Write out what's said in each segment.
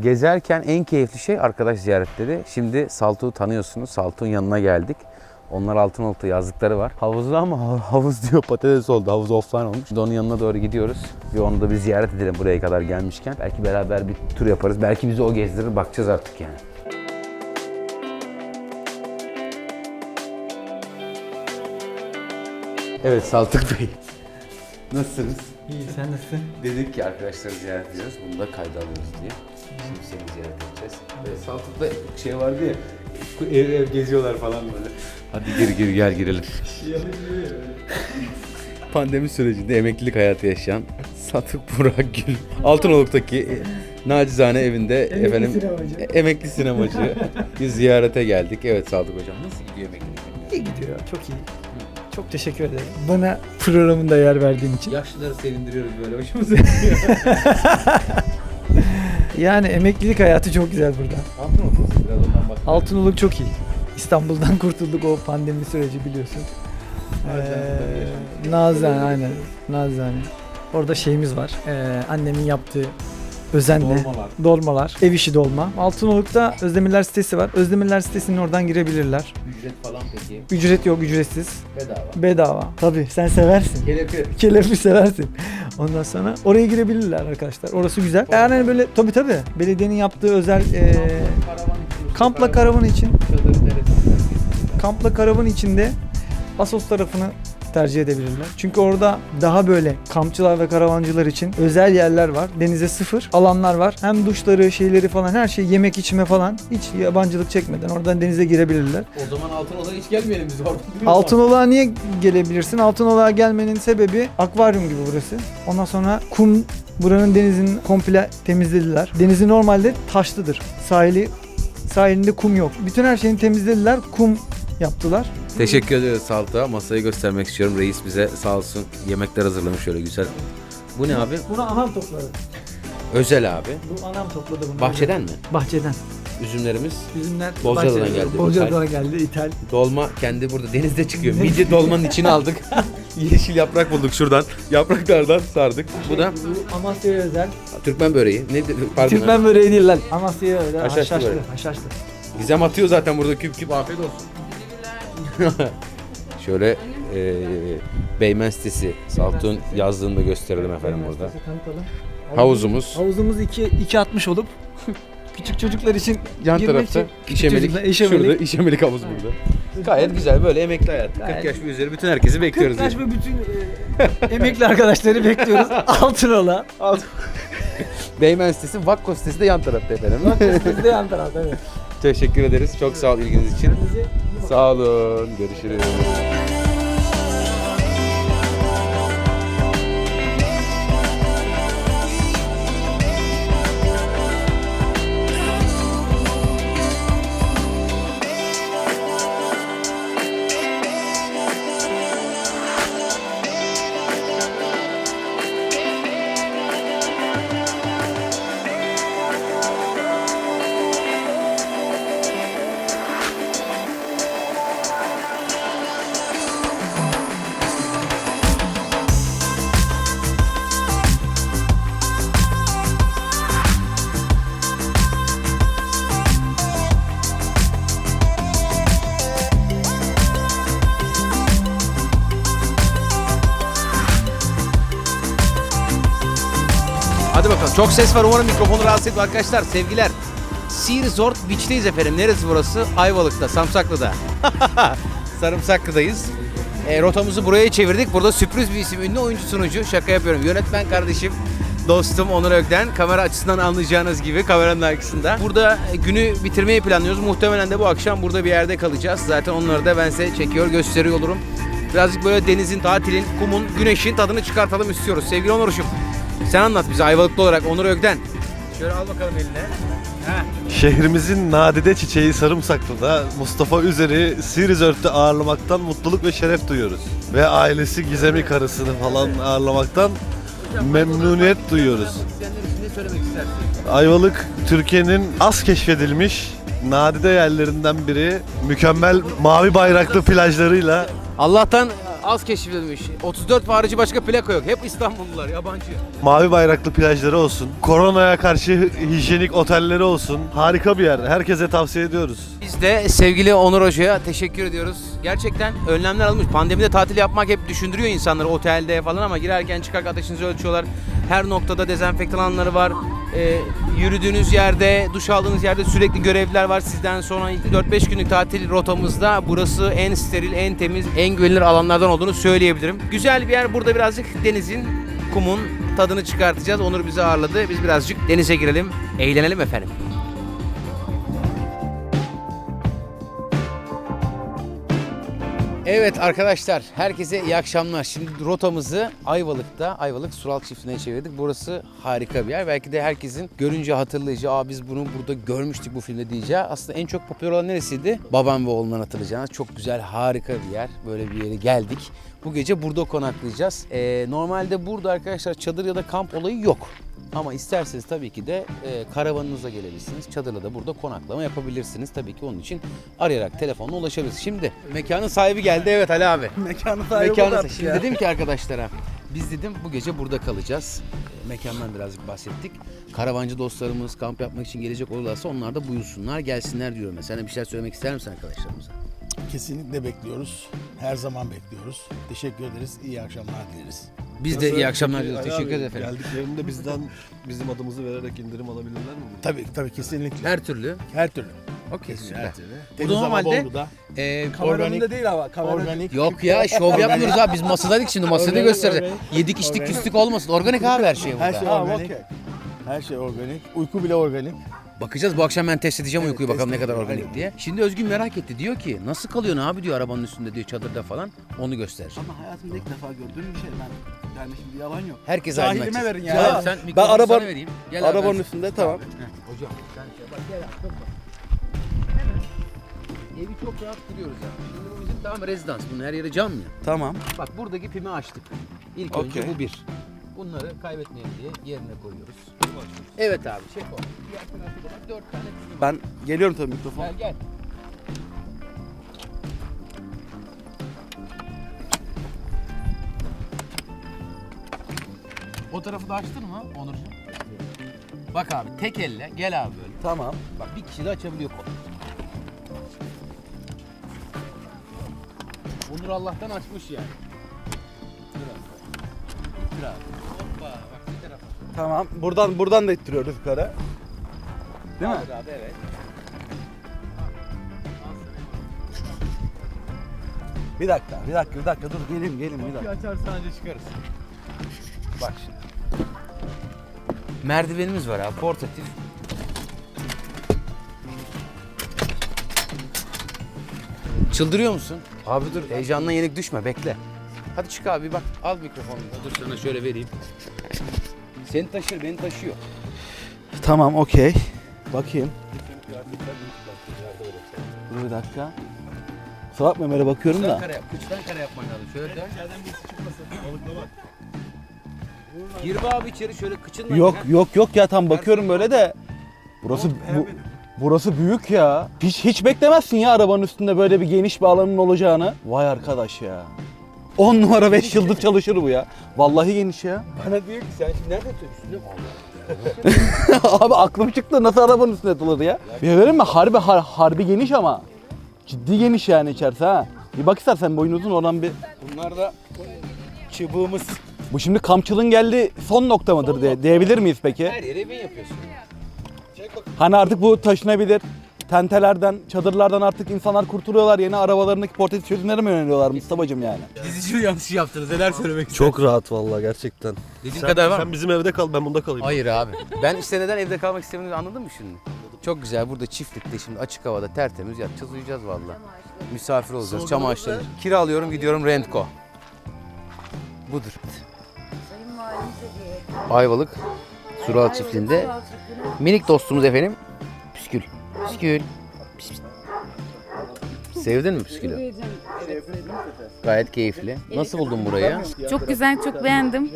Gezerken en keyifli şey arkadaş ziyaretleri. Şimdi Saltuk'u tanıyorsunuz. Saltuk'un yanına geldik. Onlar Altınoluk'ta yazlıkları var. Havuzda ama ha- havuz diyor patates oldu. Havuz offline olmuş. Şimdi onun yanına doğru gidiyoruz. Ve onu da bir ziyaret edelim buraya kadar gelmişken. Belki beraber bir tur yaparız. Belki bizi o gezdirir. Bakacağız artık yani. Evet Saltuk Bey. Nasılsınız? İyi sen nasılsın? Dedik ki arkadaşları ziyaret edeceğiz. Bunu da kayda alıyoruz diye. Şimdi seni ziyaret edeceğiz. Ve Saltuk'ta şey vardı ya. Ev ev geziyorlar falan böyle. Hadi gir gir gel girelim. Pandemi sürecinde emeklilik hayatı yaşayan Satık Burak Gül Altınoluk'taki e, nacizane evinde efendim sinemacı. e, emekli sinemacı bir ziyarete geldik. Evet Sadık hocam nasıl gidiyor emeklilik? İyi gidiyor çok iyi. Çok teşekkür ederim. Bana programında yer verdiğin için. Yaşlıları sevindiriyoruz böyle hoşumuza gidiyor. Yani emeklilik hayatı çok güzel burada. Altınoluk nasıl biraz ondan. Altınoluk çok iyi. İstanbul'dan kurtulduk o pandemi süreci biliyorsun. Ee, Nazane aynen. Nazane. Orada şeyimiz var. Ee, annemin yaptığı özenle. Dolmalar. Dolmalar. Ev işi dolma. Altınoluk'ta Özdemirler sitesi var. Özdemirler sitesinin oradan girebilirler. Ücret falan peki Ücret yok, ücretsiz. bedava. Bedava. Tabii sen seversin. Kelepir. Kelepir seversin. Ondan sonra oraya girebilirler arkadaşlar. Orası güzel. Yani hani böyle tabii tabii belediyenin yaptığı özel e, kampla karavan için kampla karavan içinde Asos tarafını tercih edebilirler. Çünkü orada daha böyle kampçılar ve karavancılar için özel yerler var. Denize sıfır alanlar var. Hem duşları, şeyleri falan her şey yemek içme falan hiç yabancılık çekmeden oradan denize girebilirler. O zaman Altınoluk'a hiç gelmeyelim biz orada. Altınoluk'a niye gelebilirsin? Altınoluk'a gelmenin sebebi akvaryum gibi burası. Ondan sonra kum buranın denizin komple temizlediler. Denizi normalde taşlıdır. Sahili sahilinde kum yok. Bütün her şeyini temizlediler. Kum yaptılar. Teşekkür ederiz Salta. Masayı göstermek istiyorum. Reis bize sağ olsun yemekler hazırlamış şöyle güzel. Bu ne abi? Bunu anam topladı. Özel abi. Bu anam topladı bunu. Bahçeden mi? Bahçeden. Üzümlerimiz. Üzümler Bozcaada'dan bahçeden. geldi. Bozcaada'dan geldi. İthal. Dolma kendi burada denizde çıkıyor. Midye dolmanın içine aldık. Yeşil yaprak bulduk şuradan. Yapraklardan sardık. Bu da Bu Amasya'ya özel. Türkmen böreği. Ne pardon. Türkmen böreği değil lan. Amasya'ya özel. Haşhaşlı Haşhaşlı. börek. Haşhaşlı. Gizem atıyor zaten burada küp küp afiyet olsun. Şöyle e, Beymen sitesi Saltuk'un yazdığını da gösterelim efendim burada. Havuzumuz. Havuzumuz 2 2.60 olup küçük çocuklar için Yan girmek tarafta için küçük işemelik. çocuklar, işemelik. Şurada işemelik havuz burada. Gayet güzel böyle emekli hayat. 40 Gayet- yaş ve üzeri bütün herkesi bekliyoruz. 40 yaş ve bütün e, emekli arkadaşları bekliyoruz. Altınola. Beymen sitesi, Vakko sitesi de yan tarafta efendim. Biz de yan tarafta evet. Teşekkür ederiz. Çok sağ ol ilginiz için. Bakın. Sağ olun. Görüşürüz. Çok ses var. Umarım mikrofonu rahatsız etmiyor arkadaşlar. Sevgiler. Sea Resort Beach'teyiz efendim. Neresi burası? Ayvalık'ta, Samsaklı'da. Sarımsaklı'dayız. E, rotamızı buraya çevirdik. Burada sürpriz bir isim. Ünlü oyuncu sunucu. Şaka yapıyorum. Yönetmen kardeşim. Dostum Onur Ökten. Kamera açısından anlayacağınız gibi kameranın arkasında. Burada e, günü bitirmeyi planlıyoruz. Muhtemelen de bu akşam burada bir yerde kalacağız. Zaten onları da ben size çekiyor, gösteriyor olurum. Birazcık böyle denizin, tatilin, kumun, güneşin tadını çıkartalım istiyoruz. Sevgili Onur'uşum. Sen anlat bize Ayvalıklı olarak Onur Ökten. Şöyle al bakalım eline. Şehrimizin nadide çiçeği Sarımsaklı'da Mustafa Üzer'i Sea Resort'te ağırlamaktan mutluluk ve şeref duyuyoruz. Ve ailesi Gizem'i karısını falan ağırlamaktan memnuniyet duyuyoruz. Ne söylemek istersin? Ayvalık Türkiye'nin az keşfedilmiş nadide yerlerinden biri. Mükemmel mavi bayraklı plajlarıyla Allah'tan az keşfedilmiş. 34 harici başka plaka yok. Hep İstanbullular, yabancı. Mavi bayraklı plajları olsun. Koronaya karşı hijyenik otelleri olsun. Harika bir yer. Herkese tavsiye ediyoruz. Biz de sevgili Onur Hoca'ya teşekkür ediyoruz. Gerçekten önlemler alınmış. Pandemide tatil yapmak hep düşündürüyor insanları otelde falan ama girerken çıkarken ateşinizi ölçüyorlar. Her noktada dezenfektan alanları var. Ee, yürüdüğünüz yerde, duş aldığınız yerde sürekli görevliler var. Sizden sonra 4-5 günlük tatil rotamızda burası en steril, en temiz, en güvenilir alanlardan olduğunu söyleyebilirim. Güzel bir yer. Burada birazcık denizin, kumun tadını çıkartacağız. Onur bizi ağırladı. Biz birazcık denize girelim, eğlenelim efendim. Evet arkadaşlar herkese iyi akşamlar. Şimdi rotamızı Ayvalık'ta Ayvalık Sural Çiftliği'ne çevirdik. Burası harika bir yer. Belki de herkesin görünce hatırlayacağı, Aa biz bunu burada görmüştük bu filmde diyeceği. Aslında en çok popüler olan neresiydi? Babam ve oğlundan hatırlayacağınız çok güzel harika bir yer. Böyle bir yere geldik. Bu gece burada konaklayacağız. Ee, normalde burada arkadaşlar çadır ya da kamp olayı yok. Ama isterseniz tabii ki de e, karavanınıza gelebilirsiniz. Çadırla da burada konaklama yapabilirsiniz. Tabii ki onun için arayarak telefonla ulaşabilirsiniz. Şimdi mekanın sahibi geldi. Evet Ali abi. Mekanı Mekanı Şimdi dedim ki arkadaşlara biz dedim bu gece burada kalacağız. E, Mekandan birazcık bahsettik. Karavancı dostlarımız kamp yapmak için gelecek olurlarsa onlar da buyursunlar gelsinler diyorum. Mesela bir şeyler söylemek ister misin arkadaşlarımıza? Kesinlikle bekliyoruz. Her zaman bekliyoruz. Teşekkür ederiz. İyi akşamlar dileriz. Biz de iyi akşamlar diliyoruz. Teşekkür ederiz efendim. Geldiklerinde bizden bizim adımızı vererek indirim alabilirler mi? Tabii tabii kesinlikle. Her, Her türlü. türlü. Okey süper. Her türlü. Bu Temiz hava normalde Bolu'da. e, Organik. değil ama. Organik. Yok ya şov yapmıyoruz abi biz masadaydık şimdi masada Organik, göstereceğiz. Yedik içtik küstük olmasın. Organik abi her şey burada. Her şey organik. Her şey organik. Uyku bile organik. Bakacağız bu akşam ben test edeceğim Evet, uykuyu bakalım ne kadar organik aynen. diye. Şimdi Özgün merak etti. Diyor ki nasıl kalıyorsun abi diyor arabanın üstünde diyor çadırda falan. Onu göstereceğim. Ama hayatımda ilk defa gördüğüm bir şey ben. Yani şimdi yalan yok. Herkes Cahilime aydın açacağız. verin ya. Ha, sen ben mikrofonu araban- sana vereyim. Gel abi, Arabanın ben- üstünde tamam. Heh, hocam sen şey bak gel abi. evi çok rahat kuruyoruz ya. Şimdi bu bizim tamam rezidans. Bunun her yeri cam ya. Tamam. Bak buradaki pimi açtık. İlk Okey. önce bu bir. Bunları kaybetmeyelim diye yerine koyuyoruz. Evet abi çek o. Diğer tarafta da bak dört tane var. Ben geliyorum tabii mikrofon. Gel gel. O tarafı da açtın mı Onurcuğum? Bak abi tek elle gel abi böyle. Tamam. Bak bir kişi de açabiliyor kolu. Onur Allah'tan açmış yani. Dur abi. Hoppa bak bir tarafa. Tamam. Buradan buradan da ittiriyoruz yukarı. Değil mi? Abi abi evet. Bir dakika, bir dakika, bir dakika. Dur gelin, gelin bir dakika. açarsan anca çıkarız. Bak şimdi. Merdivenimiz var abi portatif. Çıldırıyor musun? Abi dur heyecandan yenik düşme bekle. Hadi çık abi bak al mikrofonunu dur sana şöyle vereyim. Seni taşır beni taşıyor. Tamam, okey. Bakayım. Dur bir dakika. Kusura bakma Ömer'e bakıyorum Kıçtan da. kare yap. Kıçtan kare yapman lazım. Şöyle dön. Gir be abi içeri şöyle kıçınla. Yok, gir. yok, yok ya tam bakıyorum böyle de. Burası bu, burası büyük ya. Hiç hiç beklemezsin ya arabanın üstünde böyle bir geniş bir alanın olacağını. Vay arkadaş ya. 10 numara 5 yıldız çalışır bu ya. Vallahi geniş ya. Bana diyor ki sen şimdi nerede mi? Abi aklım çıktı nasıl arabanın üstüne yatılır ya? Bir verir mi? Harbi har- harbi geniş ama. Ciddi geniş yani içerisi ha. Bir bak istersen boyun uzun oradan bir. Bunlar da çubuğumuz. Bu şimdi kampçılığın geldiği son nokta mıdır diye diyebilir miyiz peki? Her yere bin yapıyorsun. Hani artık bu taşınabilir. Tentelerden, çadırlardan artık insanlar kurtuluyorlar. Yeni arabalarındaki portatif çözümlere mi yöneliyorlar Mustafa'cım yani? Dizici yanlışı yaptınız. Neler söylemek Çok rahat vallahi gerçekten. Dediğin Sen, kadar var sen mı? bizim evde kal ben bunda kalayım. Hayır abi. Ben işte neden evde kalmak istemediğimi anladın mı şimdi? Çok güzel burada çiftlikte şimdi açık havada tertemiz yatacağız uyuyacağız valla. Misafir olacağız çam ağaçları. Kiralıyorum gidiyorum Rentco. Budur. Ayvalık Sural çiftliğinde minik dostumuz efendim Püskül. Püskül. Pis, pis. Sevdin mi Püskül'ü? Gayet keyifli. Nasıl buldun burayı? Çok güzel, çok beğendim.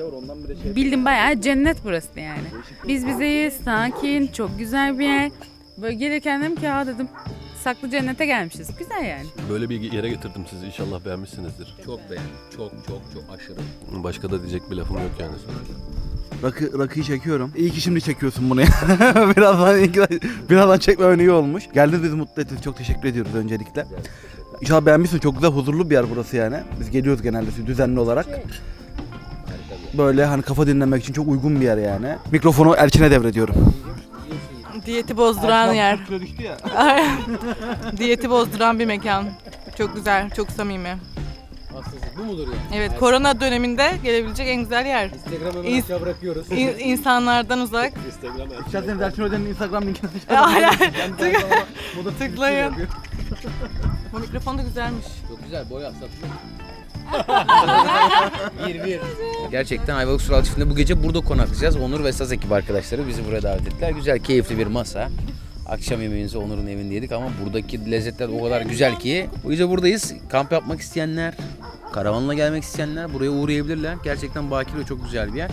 Bildim bayağı cennet burası yani. Biz bizeyiz, sakin, çok güzel bir yer. Böyle gelirken dedim ki ha dedim saklı cennete gelmişiz. Güzel yani. Böyle bir yere getirdim sizi. İnşallah beğenmişsinizdir. Çok beğendim. Çok çok çok aşırı. Başka da diyecek bir lafım yok yani. Rakı, rakıyı çekiyorum. İyi ki şimdi çekiyorsun bunu ya. birazdan, birazdan çekmemen iyi olmuş. Geldiniz bizi mutlu ettiniz. Çok teşekkür ediyoruz öncelikle. İnşallah beğenmişsin. Çok güzel, huzurlu bir yer burası yani. Biz geliyoruz genelde düzenli olarak. Böyle hani kafa dinlemek için çok uygun bir yer yani. Mikrofonu Elçin'e devrediyorum. Diyeti bozduran yer. düştü ya. Diyeti bozduran bir mekan. Çok güzel, çok samimi. Bu mudur yani? Evet, korona döneminde gelebilecek en güzel yer. Instagram'ı hemen İns- aşağı bırakıyoruz. İn- insanlardan uzak. İsterseniz Elçin Öden'in Instagram linkini Aynen. Moda Tıklayın. Bu mikrofon da güzelmiş. Çok güzel boy satılır. bir bir. Gerçekten Ayvalık Sural Çiftliği'nde bu gece burada konaklayacağız. Onur ve Saz ekip arkadaşları bizi buraya davet ettiler. Güzel, keyifli bir masa. Akşam yemeğimizi Onur'un evinde yedik ama buradaki lezzetler o kadar güzel ki. Bu gece buradayız. Kamp yapmak isteyenler, karavanla gelmek isteyenler buraya uğrayabilirler. Gerçekten bakire çok güzel bir yer.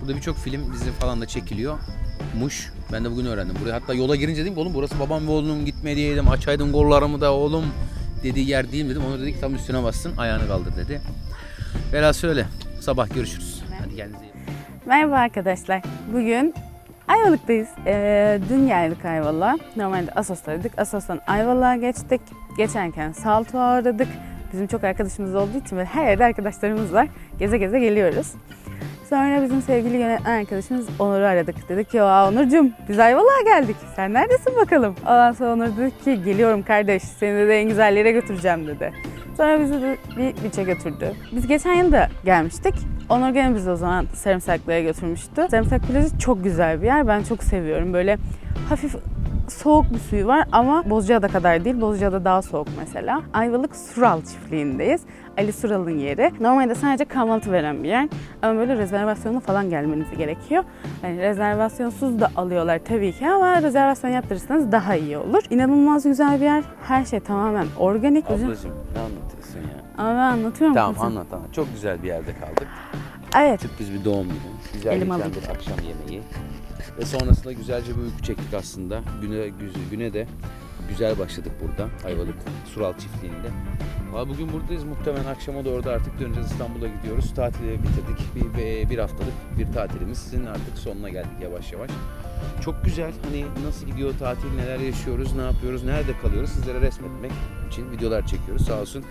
Burada birçok film, dizi falan da çekiliyor. Muş. Ben de bugün öğrendim. Buraya hatta yola girince dedim ki oğlum burası babam ve oğlum gitme diyeydim. Açaydın kollarımı da oğlum dediği yer değil dedim. Onur dedi ki tam üstüne bassın ayağını kaldır dedi. Velhasıl öyle. Sabah görüşürüz. Hadi kendinize iyi. Merhaba arkadaşlar. Bugün Ayvalık'tayız. Ee, dün geldik Ayvalık'a. Normalde Asos'taydık. Asos'tan Ayvalık'a geçtik. Geçerken Saltuğa uğradık. Bizim çok arkadaşımız olduğu için böyle her yerde arkadaşlarımız var. Geze geze geliyoruz. Sonra bizim sevgili yönetmen arkadaşımız Onur'u aradık. Dedik ki ya Onurcuğum biz Ayvalık'a geldik. Sen neredesin bakalım? Ondan sonra Onur dedi ki geliyorum kardeş seni de en güzel yere götüreceğim dedi. Sonra bizi de bir biçe götürdü. Biz geçen yıl da gelmiştik. Onur gene bizi o zaman Sarımsaklı'ya götürmüştü. Sarımsak plajı çok güzel bir yer. Ben çok seviyorum. Böyle hafif soğuk bir suyu var ama Bozcaada kadar değil. Bozcaada daha soğuk mesela. Ayvalık Sural çiftliğindeyiz. Ali Sural'ın yeri. Normalde sadece kahvaltı veren bir yer. Ama böyle rezervasyonla falan gelmeniz gerekiyor. Yani rezervasyonsuz da alıyorlar tabii ki ama rezervasyon yaptırırsanız daha iyi olur. İnanılmaz güzel bir yer. Her şey tamamen organik. Ablacığım ne anlatırsın ya? Ama ben anlatıyorum Tamam kızım. anlat anlat. Çok güzel bir yerde kaldık. Evet. Sürpriz bir doğum günü. Güzel Elim bir akşam yemeği. Ve sonrasında güzelce bir uyku çektik aslında. Güne, güne de güzel başladık burada. Ayvalık Sural çiftliğinde. Valla bugün buradayız. Muhtemelen akşama doğru da artık döneceğiz. İstanbul'a gidiyoruz. Tatili bitirdik. Bir, bir, haftalık bir tatilimizin artık sonuna geldik yavaş yavaş. Çok güzel. Hani nasıl gidiyor tatil, neler yaşıyoruz, ne yapıyoruz, nerede kalıyoruz sizlere resmetmek için videolar çekiyoruz. Sağ olsun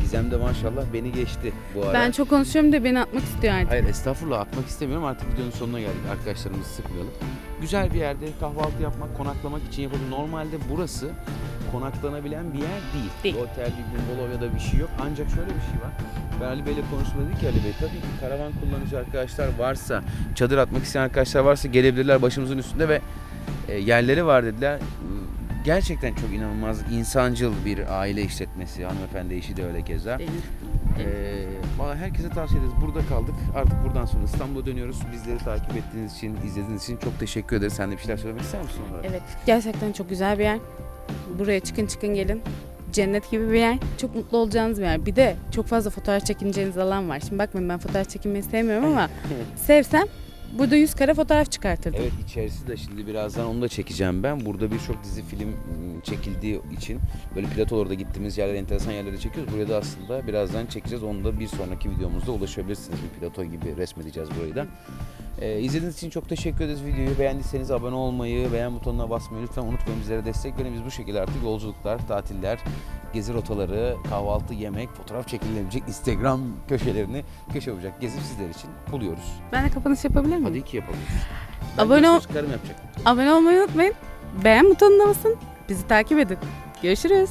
Gizem de maşallah beni geçti bu ara. Ben çok konuşuyorum da beni atmak istiyor artık. Hayır estağfurullah atmak istemiyorum artık videonun sonuna geldik arkadaşlarımızı sıkmayalım. Güzel bir yerde kahvaltı yapmak, konaklamak için yapalım. Normalde burası konaklanabilen bir yer değil. Değil. Bir otel, bir bungalov ya da bir şey yok. Ancak şöyle bir şey var. Ben Ali Bey'le konuştum dedi ki Ali Bey tabii ki karavan kullanıcı arkadaşlar varsa, çadır atmak isteyen arkadaşlar varsa gelebilirler başımızın üstünde ve e, yerleri var dediler. Gerçekten çok inanılmaz insancıl bir aile işletmesi. Hanımefendi eşi de öyle keza. Değil. Ee, valla herkese tavsiye ederiz. Burada kaldık. Artık buradan sonra İstanbul'a dönüyoruz. Bizleri takip ettiğiniz için, izlediğiniz için çok teşekkür ederiz. Sen de bir şeyler söylemek ister misin onlara? Evet, gerçekten çok güzel bir yer. Buraya çıkın çıkın gelin. Cennet gibi bir yer. Çok mutlu olacağınız bir yer. Bir de çok fazla fotoğraf çekineceğiniz alan var. Şimdi bakmayın ben fotoğraf çekinmeyi sevmiyorum ama sevsem burada 100 kare fotoğraf çıkartırdım. Evet içerisi de şimdi birazdan onu da çekeceğim ben. Burada birçok dizi film ım, çekildiği için böyle platolarda gittiğimiz yerler enteresan yerlere çekiyoruz. Buraya da aslında birazdan çekeceğiz. Onu da bir sonraki videomuzda ulaşabilirsiniz. Bir plato gibi resmedeceğiz burayı da. Ee, izlediğiniz için çok teşekkür ederiz videoyu. Beğendiyseniz abone olmayı, beğen butonuna basmayı lütfen unutmayın. Bizlere destek verin. Biz bu şekilde artık yolculuklar, tatiller, gezi rotaları, kahvaltı, yemek, fotoğraf çekilebilecek Instagram köşelerini köşe yapacak gezip sizler için buluyoruz. Ben de kapanış yapabilir miyim? Hadi ki yapalım. Abone ol- yapacak. Abone olmayı unutmayın. Beğen butonuna basın. Bizi takip edin. Görüşürüz.